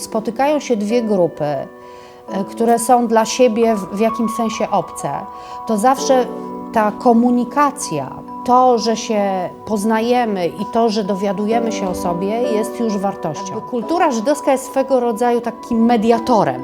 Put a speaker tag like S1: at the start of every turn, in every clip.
S1: spotykają się dwie grupy, e, które są dla siebie w, w jakimś sensie obce, to zawsze ta komunikacja, to, że się poznajemy i to, że dowiadujemy się o sobie, jest już wartością. Kultura żydowska jest swego rodzaju takim mediatorem.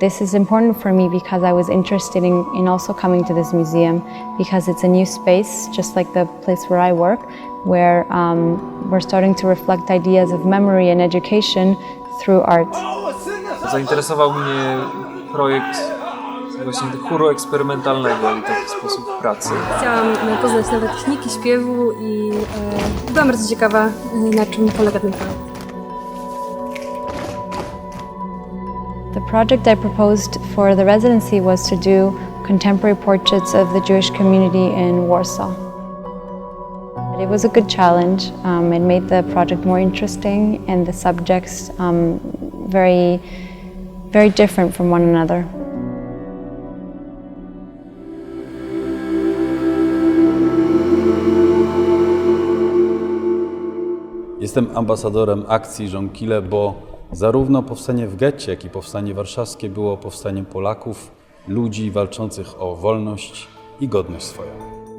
S2: This is important for me because I was interested in, in also coming to this museum because it's a new space, just like the place where I work, where um, we're starting to reflect ideas of memory and education through art.
S3: Zainteresował mnie projekt właśnie chóru eksperymentalnego i taki sposób pracy.
S4: Chciałam e, poznać nowe techniki śpiewu i e, byłam bardzo ciekawa, na czym polega ten projekt.
S2: The project I proposed for the residency was to do contemporary portraits of the Jewish community in Warsaw. It was a good challenge. Um, it made the project more interesting and the subjects um, very, very different from one another.
S5: Jestem ambasadorem akcji Żonkile, bo zarówno powstanie w getcie, jak i powstanie warszawskie było powstaniem Polaków, ludzi walczących o wolność i godność swoją.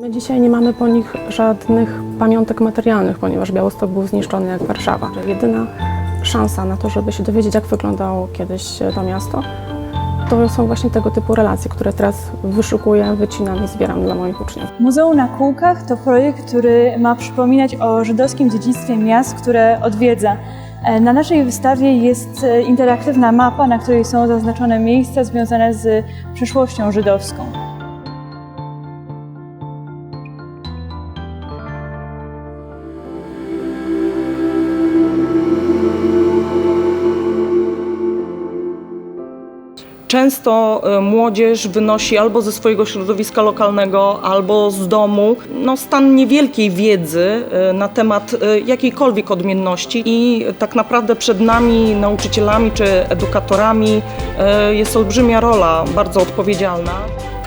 S6: My dzisiaj nie mamy po nich żadnych pamiątek materialnych, ponieważ Białystok był zniszczony jak Warszawa. Jedyna szansa na to, żeby się dowiedzieć, jak wyglądało kiedyś to miasto, to są właśnie tego typu relacje, które teraz wyszukuję, wycinam i zbieram dla moich uczniów.
S7: Muzeum na Kółkach to projekt, który ma przypominać o żydowskim dziedzictwie miast, które odwiedza. E, Na naszej wystawie jest e, interaktywna mapa, na której są zaznaczone miejsca związane z przeszłością żydowską.
S8: Często e, młodzież wynosi albo ze swojego środowiska lokalnego, albo z domu no, stan niewielkiej wiedzy e, na temat e, jakiejkolwiek odmienności i tak naprawdę przed nami, nauczycielami czy edukatorami jest olbrzymia rola, bardzo odpowiedzialna.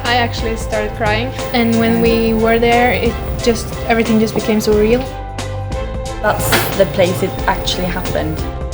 S9: I actually started crying, and when we were there, it just everything just became so real.
S10: That's the place it actually happened.